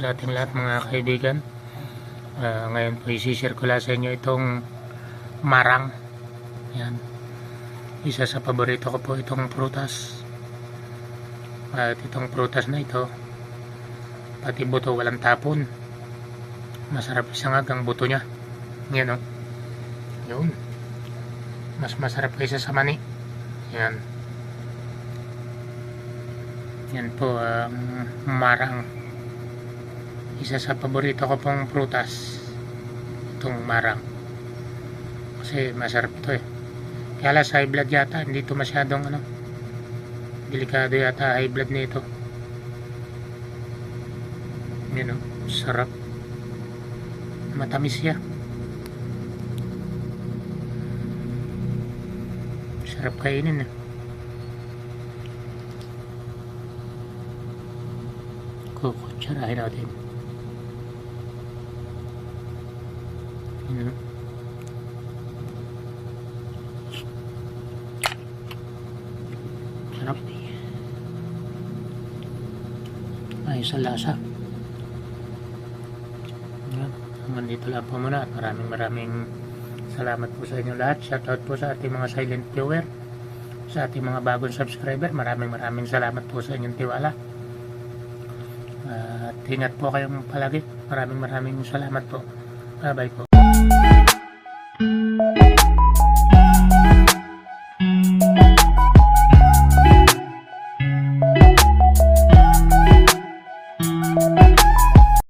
sa ating lahat mga kaibigan. Ah, ngayon po isishare ko lang sa inyo itong marang. Yan. Isa sa paborito ko po itong prutas. At itong prutas na ito, pati buto walang tapon. Masarap isang agang buto niya. Yan o. Yun. Mas masarap kaysa sa mani. Yan. Yan po ang marang. Isa sa paborito ko pong prutas. Itong marang. Kasi masarap to eh. Kaya lang sa high blood yata, hindi to masyadong ano. Delikado yata high blood nito. Yan o, sarap. Matamis siya. Sarap kainin eh. Kukutsarahin natin. Yan o. Sarap. Ayos sa lasa. Yan. Hanggang dito lang po muna. Maraming maraming salamat po sa inyo lahat. Shoutout po sa ating mga silent viewer. Sa ating mga bagong subscriber. Maraming maraming salamat po sa inyong tiwala. At ingat po kayong palagi. Maraming maraming salamat po. Bye bye po.